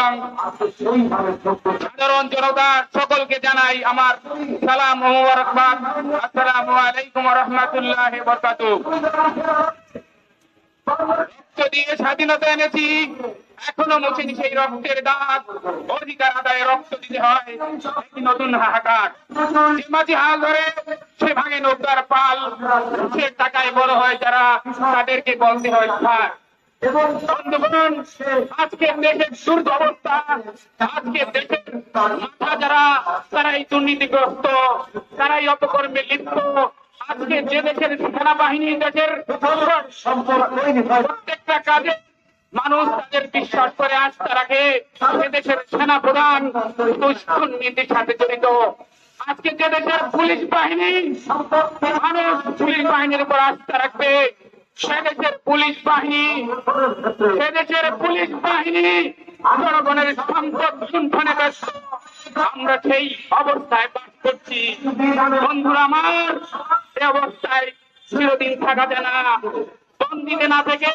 এবং সাধারণ জনতা সকলকে জানাই আমার সালাম ও আসসালামু আলাইকুম রহমতুল্লাহ বরকাত রক্ত দিয়ে স্বাধীনতা এনেছি, এখনও মুছেনি সেই রক্তের দাগ। অধিকার আদায়ে রক্ত দিতে হয় নতুন হাহাকার। মাঝি হাল ধরে, সে ভাঙে নৌকার পাল। সে টাকায় বড় হয় যারা, তাদেরকে বলতে হয় ছাড় বন্ধুগণ, আজকে দেশের দুর্দ অবস্থা, আজকে দেশের মাথা যারা, তারাই দুর্নীতিগ্রস্ত, তারাই অপকর্মে লিপ্ত। আজকে যে দেশের সেনাবাহিনী, দেশের প্রত্যেকটা কাজে মানুষ তাদের বিশ্বাস করে আস্থা রাখে। দেশের সেনা প্রধান দুর্নীতির সাথে জড়িত। আজকে যে দেশের পুলিশ বাহিনী, মানুষ পুলিশ বাহিনীর উপর আস্থা রাখবে। সে দেশের পুলিশ বাহিনী, সেদেশের পুলিশ বাহিনী, জনগণের সম্পদ লুণ্ঠনে আমরা সেই অবস্থায় বাস করছি। বন্ধুরা আমার, এই অবস্থায় চিরদিন থাকা যায় না। বন্দিতে না থেকে